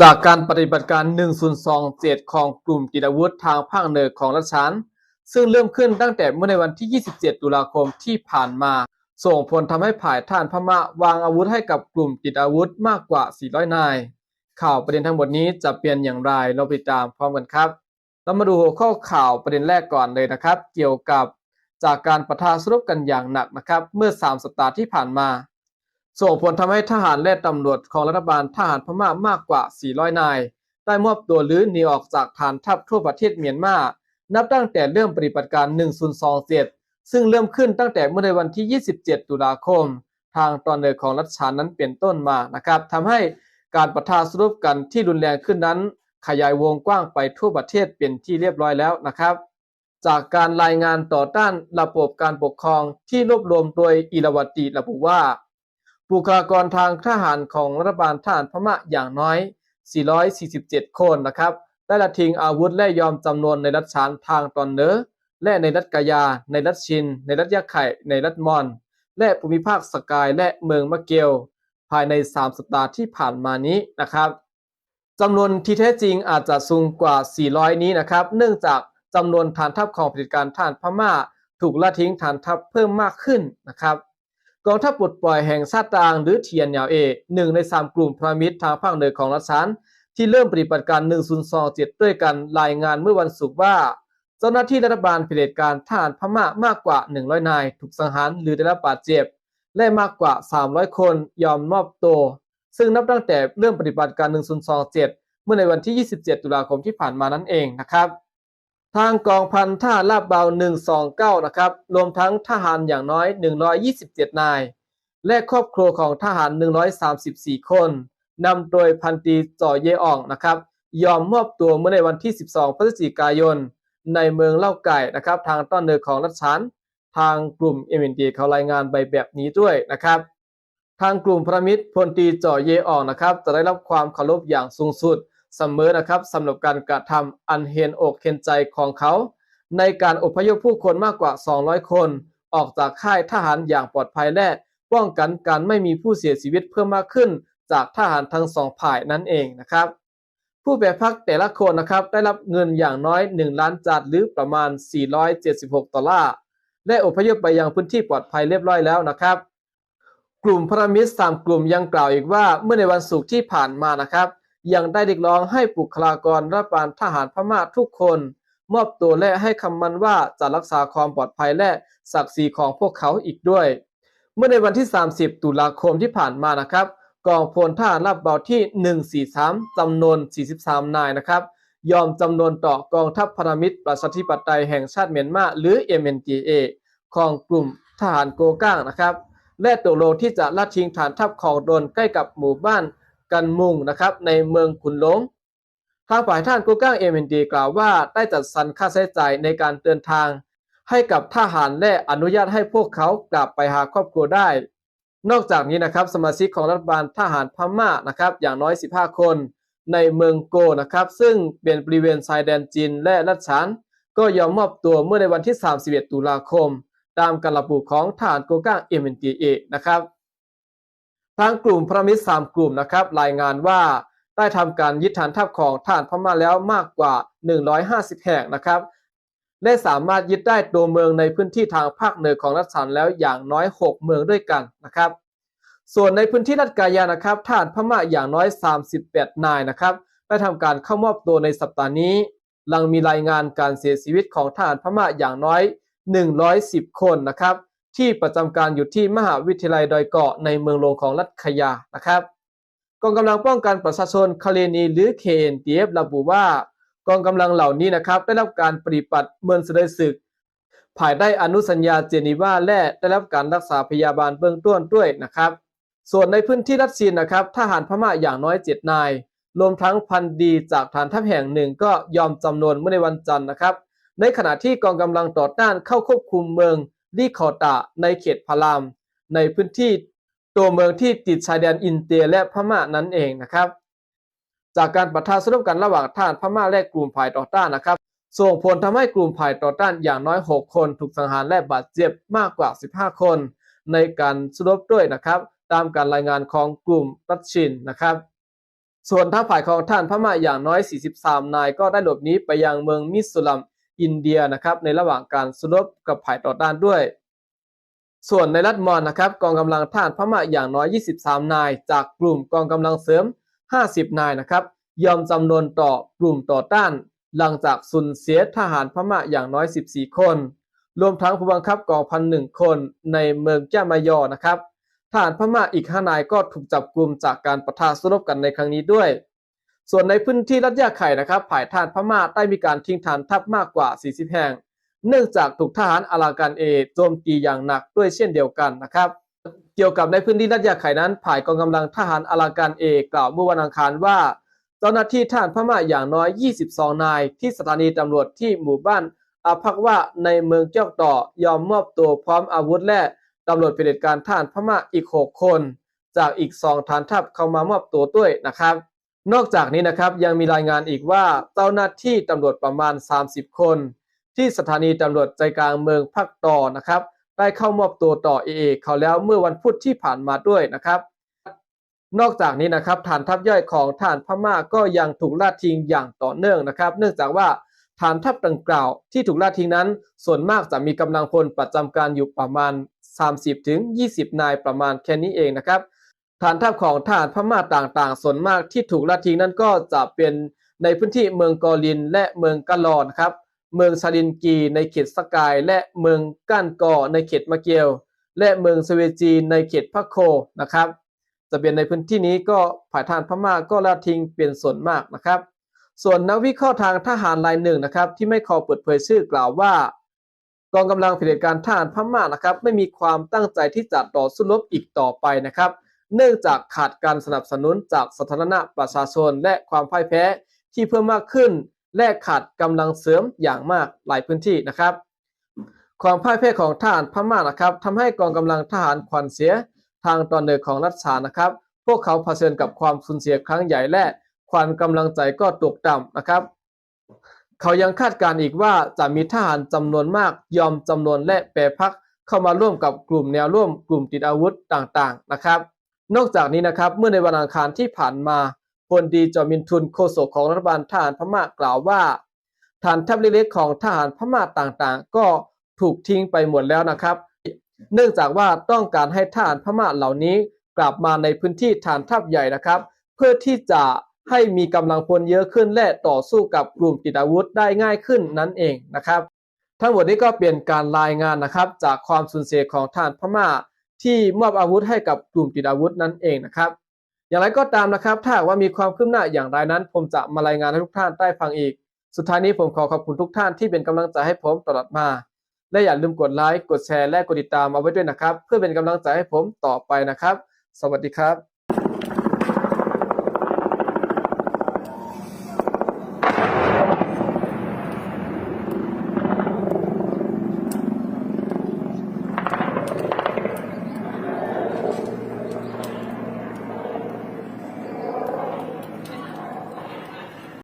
จากการปฏิบัติการ 1027 ของกลุ่มติดอาวุธทางภาคเหนือของรัฐฉานซึ่งเริ่มขึ้นตั้งแต่เมื่อในวันที่ 27 ตุลาคมที่ผ่านมา ส่งผลทำให้ผ่ายท่านพม่าวางอาวุธให้กับกลุ่มติดอาวุธมากกว่า 400 นาย ข่าวประเด็นทั้งหมดนี้จะเป็นอย่างไรเราไปตามพร้อมกันครับ เรามาดูหัวข้อข่าวประเด็นแรกก่อนเลยนะครับ เกี่ยวกับจากการประทะสรุปกันอย่างหนักนะครับ เมื่อ 3 สัปดาห์ที่ผ่านมา ส่งผลทำให้ทหารและตำรวจของรัฐบาลทหารพม่ามากกว่า 400 นาย ได้มอบตัวหรือหนีออกจากฐานทัพทั่วประเทศเมียนมา นับตั้งแต่เริ่มปฏิบัติการ 1027 ซึ่งเริ่มขึ้นตั้งแต่เมื่อในวันที่ 27 ตุลาคม ทางตอนเหนือของรัฐฉานนั้นเป็นต้นมานะครับทำให้การประทะสรุปกันที่รุนแรงขึ้นนั้น ขยายวงกว้างไปทั่วประเทศเป็นที่เรียบร้อยแล้วนะครับ จากการรายงานต่อต้านระบบการปกครองที่รวบรวมโดยอิราวตีระบุว่า บุคลากรทางทหารของรัฐบาลทหารพม่าอย่างน้อย 447 คนนะครับ ได้ละทิ้งอาวุธและยอมจำนวนในรัฐฉานทางตอนเหนือและในรัฐกายา ในรัฐชิน ในรัฐยะไข่ในรัฐมอน และภูมิภาคสกายและเมืองมะเกลภายใน 3 สัปดาห์ที่ผ่านมานี้นะครับจำนวนที่แท้จริงอาจจะสูงกว่า 400 นี้นะครับ เนื่องจากจำนวนฐานทัพของปฏิการทหารพม่า ถูกละทิ้งฐานทัพเพิ่มมากขึ้นนะครับ กองทัพปลดปล่อยแห่งชาตางหรือเทียนยาวเอหนึ่งในสามกลุ่มพรามิตรทางภาคเหนือของรัฐฉานที่เริ่มปฏิบัติการ 1027 ด้วยกันรายงานเมื่อวันศุกร์ว่า เจ้าหน้าที่รัฐบาลเผด็จการทหารพม่ามากกว่า 100 นาย ถูกสังหารหรือได้รับบาดเจ็บ และมากกว่า 300 คนยอมมอบตัว ซึ่งนับตั้งแต่เริ่มปฏิบัติการ 1027 เมื่อในวันที่ 27 ตุลาคมที่ผ่านมานั่นเองนะครับ ทางกองพันทหาลาบเบา 129 นะครับ รวมทั้งทหารอย่างน้อย 127 นาย และครอบครัวของทหาร 134 คนนำโดยพันตรีจ่อเยอ่องนะครับ ยอมมอบตัวเมื่อในวันที่ 12 พฤศจิกายน ในเมืองเล่าไก่นะครับ ทางต้นเหนือของรัฐฉานทางกลุ่มเอ็มดีเขารายงานใบแบบนี้ด้วยนะครับ ทางกลุ่มพระมิตรพลตรีจ่อเยอ่องนะครับ จะได้รับความเคารพอย่างสูงสุด เสมอนะครับสำหรับการกระทำอันเห็นอกเห็นใจของเขา ในการอพยพผู้คนมากกว่า 200 คน ออกจากค่ายทหารอย่างปลอดภัยและป้องกันการไม่มีผู้เสียชีวิตเพิ่มมากขึ้น จากทหารทั้งสองฝ่ายนั่นเองนะครับ ผู้แบกพักแต่ละคนนะครับได้รับเงินอย่างน้อย 1 ล้านจาดหรือประมาณ 476ดอลลาร์และอพยพไปยังพื้นที่ปลอดภัยเรียบร้อยแล้วนะครับกลุ่มพระมิตรสามกลุ่มยังกล่าวอีกว่าเมื่อในวันศุกร์ที่ผ่านมานะครับ ยังได้เรียกร้องให้บุคลากรรัฐบาลทหารพม่าทุกคน มอบตัวและให้คำมั่นว่าจะรักษาความปลอดภัยและศักดิ์ศรีของพวกเขาอีกด้วย เมื่อในวันที่ 30 ตุลาคมที่ผ่านมานะครับกองพลทหารราบเบาที่ 143จำนวน 43 นายนะครับ ยอมจำนวนต่อกองทัพพามิตรประชาธิปไตยแห่งชาติเมียนมาหรือ MNDA ของกลุ่มทหารโกก้างนะครับ และตกลงที่จะละทิ้งฐานทัพของโดนใกล้กับหมู่บ้าน กันมุงนะครับในเมืองขุนหลงทางฝ่ายท่านกูก้างเอ็มดีกล่าวว่าได้จัดสรรค่าใช้จ่ายในการเดินทาง ให้กับทหารและอนุญาตให้พวกเขากลับไปหาครอบครัวได้ นอกจากนี้นะครับสมาชิกของรัฐบาลทหารพม่านะครับอย่างน้อย 15 คนในเมืองโกนะครับซึ่งเป็นบริเวณชายแดนจีนและรัฐฉานก็ยอมมอบตัวเมื่อในวันที่ 31 ตุลาคม ตามการระบุของทหารโกก้าง MNDA นะครับ ทางกลุ่มพระมิตรสามกลุ่มนะครับรายงานว่าได้ทำการยึดฐานทัพของทหารพม่าแล้วมากกว่า 150 แห่งนะครับและสามารถยึดได้ตัวเมืองในพื้นที่ทางภาคเหนือของรัฐฉานแล้วอย่างน้อย 6 เมืองด้วยกันนะครับ ส่วนในพื้นที่รัฐกายานะครับทหารพม่าอย่างน้อย 38 นายนะครับ ได้ทำการเข้ามอบตัวในสัปดาห์นี้ หลังมีรายงานการเสียชีวิตของทหารพม่าอย่างน้อย 110 คนนะครับ ที่ประจำการอยู่ที่มหาวิทยาลัยดอยเกาะในเมืองหลวงของรัฐขยานะครับกองกำลังป้องกันประชาชนคาเลนีหรือ KNDF ระบุว่ากองกำลังเหล่านี้นะครับได้รับการปฏิบัติเมืองเสด็จศึกภายใต้อนุสัญญาเจนีวาและได้รับการรักษาพยาบาลเบื้องต้นด้วยนะครับ ส่วนในพื้นที่รัสเซียนะครับทหารพม่าอย่างน้อย7นาย รวมทั้งพันดีจากฐานทัพแห่งหนึ่งก็ยอมจำนวนเมื่อในวันจันทร์นะครับ ในขณะที่กองกำลังต่อต้านเข้าควบคุมเมือง ลีคอตาในเขตพาราม ในพื้นที่ตัวเมืองที่ติดชายแดนอินเดียและพม่านั่นเองนะครับ จากการปะทะสรุปกันระหว่างทหารพม่าและกลุ่มฝ่ายต่อต้านนะครับ ส่งผลทำให้กลุ่มฝ่ายต่อต้านอย่างน้อย 6 คนถูกสังหารและบาดเจ็บมากกว่า 15 คน ในการสรุปด้วยนะครับ ตามการรายงานของกลุ่มรัชชินนะครับส่วนทัพฝ่ายของท่านพม่าอย่างน้อย 43 นายก็ได้หลบหนีไปยังเมืองมิสซูลัม อินเดียนะครับในระหว่างการสู้รบกับฝ่ายต่อต้านด้วย ส่วนในรัฐมอนนะครับกองกำลังทหารพม่าอย่างน้อย 23 นาย จากกลุ่มกองกำลังเสริม 50 นายนะครับยอมจำนวนต่อกลุ่มต่อต้าน หลังจากสูญเสียทหารพม่าอย่างน้อย 14 คน รวมทั้งผู้บังคับกองพันหนึ่งคนในเมืองแก้มายอนะครับทหารพม่าอีก5นายก็ถูกจับกลุ่มจากการปะทะสู้รบกันในครั้งนี้ด้วย ส่วนในพื้นที่รัฐยาไข่นะครับฝ่ายทหารพม่าได้มีการทิ้งฐานทัพมากกว่า 40 แห่ง เนื่องจากถูกทหารอารากันเอโจมตีอย่างหนักด้วยเช่นเดียวกันนะครับ เกี่ยวกับในพื้นที่รัฐยาไข่นั้นฝ่ายกองกำลังทหารอารากันเอกล่าวเมื่อวันอังคารว่า เจ้าหน้าที่ทหารพม่าอย่างน้อย 22 นาย ที่สถานีตำรวจที่หมู่บ้านอาพักว่าในเมืองเจ้าต่อยอมมอบตัวพร้อมอาวุธและตำรวจเผด็จการทหารพม่าอีก 6 คน จากอีก 2 ฐานทัพเข้ามามอบตัวด้วยนะครับ นอกจากนี้นะครับยังมีรายงานอีกว่าเจ้าหน้าที่ตำรวจประมาณ 30 คน ที่สถานีตำรวจใจกลางเมืองภาคต่อนะครับ ได้เข้ามอบตัวต่อเอเอเขาแล้วเมื่อวันพุธที่ผ่านมาด้วยนะครับ นอกจากนี้นะครับฐานทัพย่อยของฐานพม่าก็ยังถูกลาดทิ้งอย่างต่อเนื่องนะครับ เนื่องจากว่าฐานทัพดังกล่าวที่ถูกลาดทิ้งนั้น ส่วนมากจะมีกำลังพลประจำการอยู่ประมาณ 30ถึง20 นายประมาณแค่นี้เองนะครับ ฐานทัพของทหารพม่าต่างๆ ส่วนมากที่ถูกลาดทิ้งนั้นก็จะเป็นในพื้นที่เมืองกอลินและเมืองกะลอนครับ เมืองซาลินกีในเขตสกาย และเมืองก้านกอในเขตมะเกียว และเมืองสเวจีในเขตพะโคนะครับ จะเป็นในพื้นที่นี้ก็ฝ่ายทหารพม่าก็ละทิ้งเป็นส่วนมากนะครับ ส่วนนักวิเคราะห์ทางทหารรายหนึ่งนะครับ ที่ไม่ขอเปิดเผยชื่อกล่าวว่ากองกำลังเผด็จการทหารพม่านะครับ ไม่มีความตั้งใจที่จะต่อสู้รบอีกต่อไปนะครับ เนื่องจากขาดการสนับสนุนจากสาธารณะประชาชนและความพ่ายแพ้ที่เพิ่มมากขึ้น และขาดกำลังเสริมอย่างมากหลายพื้นที่นะครับ ความพ่ายแพ้ของทหารพม่านะครับทำให้กองกำลังทหารขวัญเสียทางตอนเหนือของรัฐชานะครับ พวกเขาเผชิญกับความสูญเสียครั้งใหญ่และขวัญกำลังใจก็ตกต่ำนะครับ เขายังคาดการณ์อีกว่าจะมีทหารจำนวนมากยอมจำนวนและแปรพักเข้ามาร่วมกับกลุ่มแนวร่วมกลุ่มติดอาวุธต่างๆนะครับ นอกจากนี้นะครับเมื่อในวันอังคารที่ผ่านมาพลดีจอมินทุนโฆษกของรัฐบาลทหารพม่ากล่าวว่าฐานทัพเล็กๆของทหารพม่าต่างๆ ก็ถูกทิ้งไปหมดแล้วนะครับ เนื่องจากว่าต้องการให้ทหารพม่าเหล่านี้กลับมาในพื้นที่ฐานทัพใหญ่นะครับ เพื่อที่จะให้มีกำลังพลเยอะขึ้นและต่อสู้กับกลุ่มติดอาวุธได้ง่ายขึ้นนั่นเองนะครับ ทั้งหมดนี้ก็เป็นการรายงานนะครับจากความสูญเสียของทหารพม่า ที่มอบอาวุธให้กับกลุ่มติดอาวุธนั่นเองนะครับ อย่างไรก็ตามนะครับ ถ้าว่ามีความคืบหน้าอย่างไรนั้น ผมจะมารายงานให้ทุกท่านได้ฟังอีก สุดท้ายนี้ผมขอขอบคุณทุกท่านที่เป็นกำลังใจให้ผมตลอดมา และอย่าลืมกดไลค์กดแชร์และกดติดตามเอาไว้ด้วยนะครับ เพื่อเป็นกำลังใจให้ผมต่อไปนะครับ สวัสดีครับ